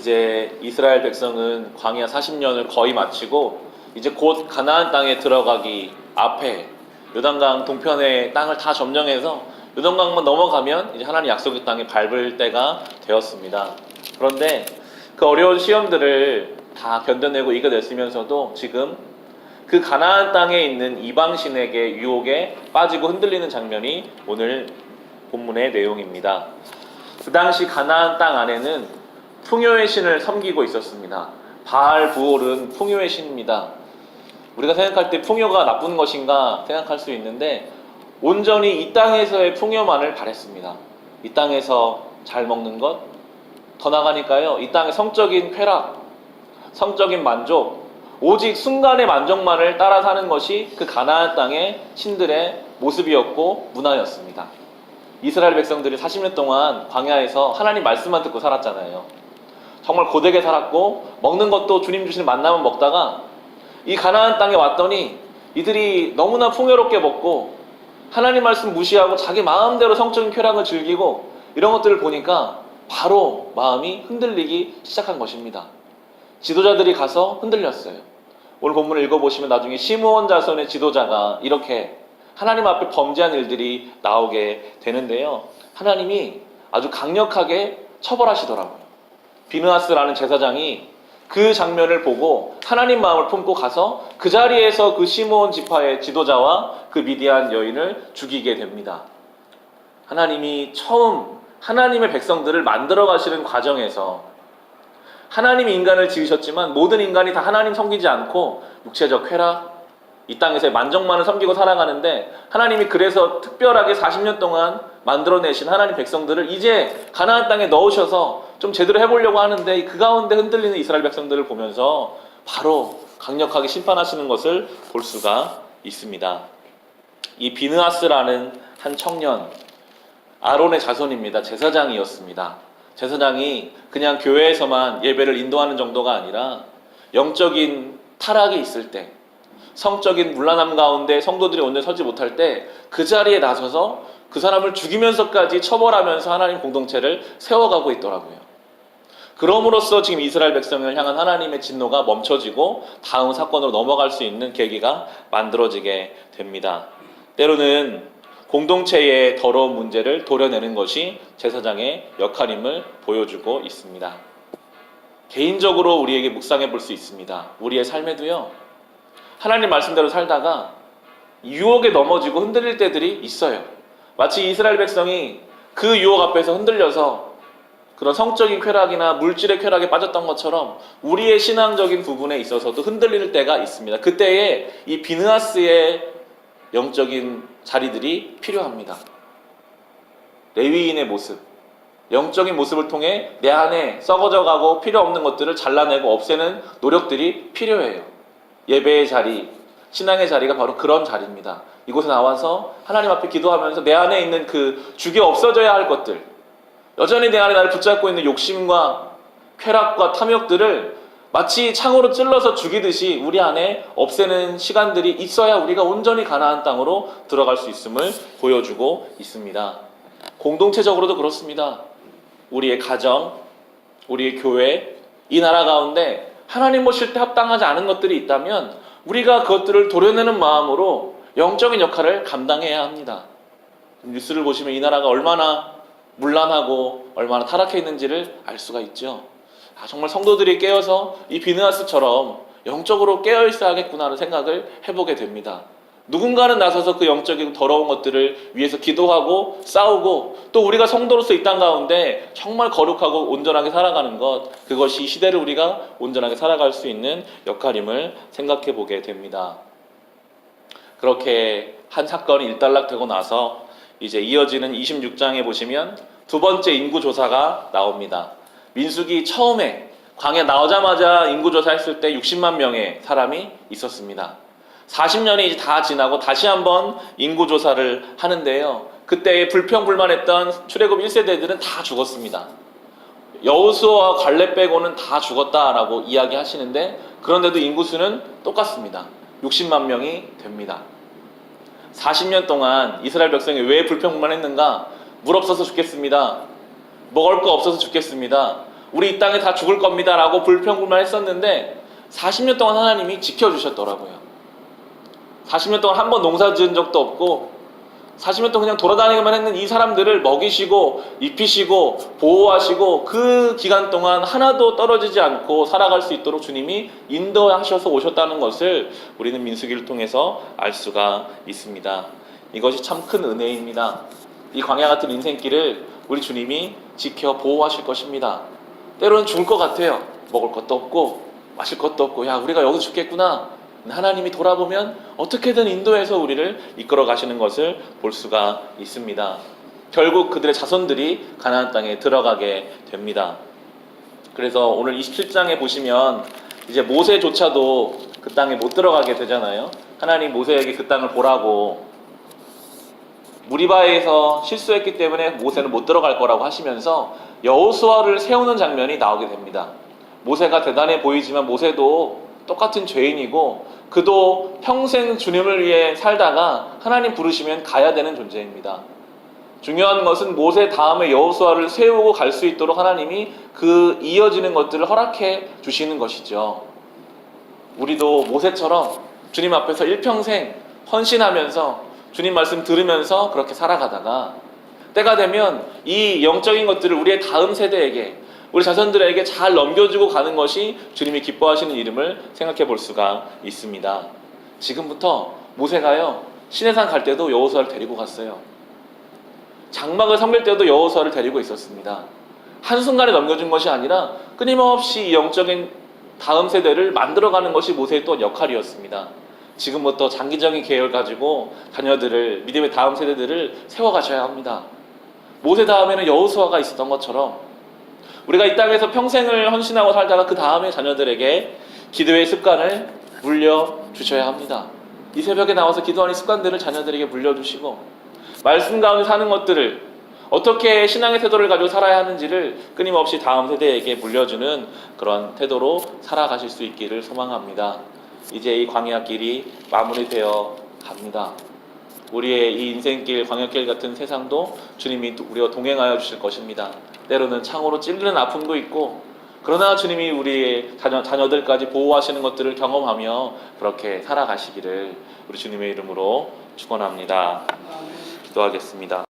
이제 이스라엘 백성은 광야 40년을 거의 마치고 이제 곧 가나안 땅에 들어가기 앞에 요단강 동편의 땅을 다 점령해서 요단강만 넘어가면 이제 하나님 약속의 땅에 밟을 때가 되었습니다. 그런데 그 어려운 시험들을 다 견뎌내고 이겨냈으면서도 지금 그 가나안 땅에 있는 이방 신에게 유혹에 빠지고 흔들리는 장면이 오늘 본문의 내용입니다. 그 당시 가나안 땅 안에는 풍요의 신을 섬기고 있었습니다. 바알 부올은 풍요의 신입니다. 우리가 생각할 때 풍요가 나쁜 것인가 생각할 수 있는데 온전히 이 땅에서의 풍요만을 바랬습니다. 이 땅에서 잘 먹는 것, 더 나가니까요. 이 땅의 성적인 쾌락, 성적인 만족, 오직 순간의 만족만을 따라 사는 것이 그 가나안 땅의 신들의 모습이었고 문화였습니다. 이스라엘 백성들이 40년 동안 광야에서 하나님 말씀만 듣고 살았잖아요. 정말 고되게 살았고 먹는 것도 주님 주시는 만나면 먹다가 이 가나안 땅에 왔더니 이들이 너무나 풍요롭게 먹고 하나님 말씀 무시하고 자기 마음대로 성적인 쾌락을 즐기고 이런 것들을 보니까 바로 마음이 흔들리기 시작한 것입니다. 지도자들이 가서 흔들렸어요. 오늘 본문을 읽어보시면 나중에 시므온 자손의 지도자가 이렇게 하나님 앞에 범죄한 일들이 나오게 되는데요. 하나님이 아주 강력하게 처벌하시더라고요. 비느하스라는 제사장이 그 장면을 보고 하나님 마음을 품고 가서 그 자리에서 그 시므온 지파의 지도자와 그 미디안 여인을 죽이게 됩니다. 하나님이 처음 하나님의 백성들을 만들어 가시는 과정에서 하나님이 인간을 지으셨지만 모든 인간이 다 하나님 섬기지 않고 육체적 쾌락, 이 땅에서의 만족만을 섬기고 살아가는데 하나님이 그래서 특별하게 40년 동안 만들어내신 하나님 백성들을 이제 가나안 땅에 넣으셔서 좀 제대로 해보려고 하는데 그 가운데 흔들리는 이스라엘 백성들을 보면서 바로 강력하게 심판하시는 것을 볼 수가 있습니다. 이 비느하스라는 한 청년 아론의 자손입니다. 제사장이었습니다. 제사장이 그냥 교회에서만 예배를 인도하는 정도가 아니라 영적인 타락이 있을 때 성적인 문란함 가운데 성도들이 온전히 서지 못할 때 그 자리에 나서서 그 사람을 죽이면서까지 처벌하면서 하나님 공동체를 세워가고 있더라고요. 그럼으로써 지금 이스라엘 백성을 향한 하나님의 진노가 멈춰지고 다음 사건으로 넘어갈 수 있는 계기가 만들어지게 됩니다. 때로는 공동체의 더러운 문제를 도려내는 것이 제사장의 역할임을 보여주고 있습니다. 개인적으로 우리에게 묵상해 볼 수 있습니다. 우리의 삶에도요, 하나님 말씀대로 살다가 유혹에 넘어지고 흔들릴 때들이 있어요. 마치 이스라엘 백성이 그 유혹 앞에서 흔들려서 그런 성적인 쾌락이나 물질의 쾌락에 빠졌던 것처럼 우리의 신앙적인 부분에 있어서도 흔들릴 때가 있습니다. 그때에 이 비느하스의 영적인 자리들이 필요합니다. 레위인의 모습, 영적인 모습을 통해 내 안에 썩어져 가고 필요 없는 것들을 잘라내고 없애는 노력들이 필요해요. 예배의 자리, 신앙의 자리가 바로 그런 자리입니다. 이곳에 나와서 하나님 앞에 기도하면서 내 안에 있는 그 죽여 없어져야 할 것들, 여전히 내 안에 나를 붙잡고 있는 욕심과 쾌락과 탐욕들을 마치 창으로 찔러서 죽이듯이 우리 안에 없애는 시간들이 있어야 우리가 온전히 가나안 땅으로 들어갈 수 있음을 보여주고 있습니다. 공동체적으로도 그렇습니다. 우리의 가정, 우리의 교회, 이 나라 가운데 하나님 모실 때 합당하지 않은 것들이 있다면 우리가 그것들을 도려내는 마음으로 영적인 역할을 감당해야 합니다. 뉴스를 보시면 이 나라가 얼마나 문란하고 얼마나 타락해 있는지를 알 수가 있죠. 아, 정말 성도들이 깨어서 이 비느하스처럼 영적으로 깨어 있어야 겠구나라는 생각을 해보게 됩니다. 누군가는 나서서 그 영적인 더러운 것들을 위해서 기도하고 싸우고 또 우리가 성도로서 이 땅 가운데 정말 거룩하고 온전하게 살아가는 것 그것이 시대를 우리가 온전하게 살아갈 수 있는 역할임을 생각해 보게 됩니다. 그렇게 한 사건이 일단락되고 나서 이제 이어지는 26장에 보시면 두 번째 인구 조사가 나옵니다. 민숙이 처음에 광야 나오자마자 인구 조사 했을 때 60만 명의 사람이 있었습니다. 40년이 이제 다 지나고 다시 한번 인구 조사를 하는데요. 그때 불평불만했던 출애굽 1세대들은 다 죽었습니다. 여우수와 갈렙 빼고는 다 죽었다라고 이야기하시는데 그런데도 인구수는 똑같습니다. 60만 명이 됩니다. 40년 동안 이스라엘 백성이 왜 불평불만했는가? 물 없어서 죽겠습니다. 먹을 거 없어서 죽겠습니다. 우리 이 땅에 다 죽을 겁니다 라고 불평불만 했었는데 40년 동안 하나님이 지켜주셨더라고요. 40년 동안 한 번 농사 지은 적도 없고 40년 동안 그냥 돌아다니기만 했는 이 사람들을 먹이시고 입히시고 보호하시고 그 기간 동안 하나도 떨어지지 않고 살아갈 수 있도록 주님이 인도하셔서 오셨다는 것을 우리는 민수기를 통해서 알 수가 있습니다. 이것이 참 큰 은혜입니다. 이 광야 같은 인생길을 우리 주님이 지켜 보호하실 것입니다. 때로는 죽을 것 같아요. 먹을 것도 없고 마실 것도 없고 야 우리가 여기서 죽겠구나. 하나님이 돌아보면 어떻게든 인도해서 우리를 이끌어 가시는 것을 볼 수가 있습니다. 결국 그들의 자손들이 가나안 땅에 들어가게 됩니다. 그래서 오늘 27장에 보시면 이제 모세조차도 그 땅에 못 들어가게 되잖아요. 하나님 모세에게 그 땅을 보라고 무리바에서 실수했기 때문에 모세는 못 들어갈 거라고 하시면서 여호수아를 세우는 장면이 나오게 됩니다. 모세가 대단해 보이지만 모세도 똑같은 죄인이고 그도 평생 주님을 위해 살다가 하나님 부르시면 가야 되는 존재입니다. 중요한 것은 모세 다음에 여호수아를 세우고 갈 수 있도록 하나님이 그 이어지는 것들을 허락해 주시는 것이죠. 우리도 모세처럼 주님 앞에서 일평생 헌신하면서 주님 말씀 들으면서 그렇게 살아가다가 때가 되면 이 영적인 것들을 우리의 다음 세대에게 우리 자손들에게 잘 넘겨주고 가는 것이 주님이 기뻐하시는 이름을 생각해 볼 수가 있습니다. 지금부터 모세가요 시내산 갈 때도 여호수아를 데리고 갔어요. 장막을 섬길 때도 여호수아를 데리고 있었습니다. 한순간에 넘겨준 것이 아니라 끊임없이 이 영적인 다음 세대를 만들어가는 것이 모세의 또 역할이었습니다. 지금부터 장기적인 계획을 가지고 자녀들을 믿음의 다음 세대들을 세워가셔야 합니다. 모세 다음에는 여호수아가 있었던 것처럼 우리가 이 땅에서 평생을 헌신하고 살다가 그 다음에 자녀들에게 기도의 습관을 물려 주셔야 합니다. 이 새벽에 나와서 기도하는 습관들을 자녀들에게 물려주시고 말씀 가운데 사는 것들을 어떻게 신앙의 태도를 가지고 살아야 하는지를 끊임없이 다음 세대에게 물려주는 그런 태도로 살아가실 수 있기를 소망합니다. 이제 이 광야길이 마무리되어 갑니다. 우리의 이 인생길, 광야길 같은 세상도 주님이 우리와 동행하여 주실 것입니다. 때로는 창으로 찔리는 아픔도 있고, 그러나 주님이 우리의 자녀, 자녀들까지 보호하시는 것들을 경험하며 그렇게 살아가시기를 우리 주님의 이름으로 축원합니다. 기도하겠습니다.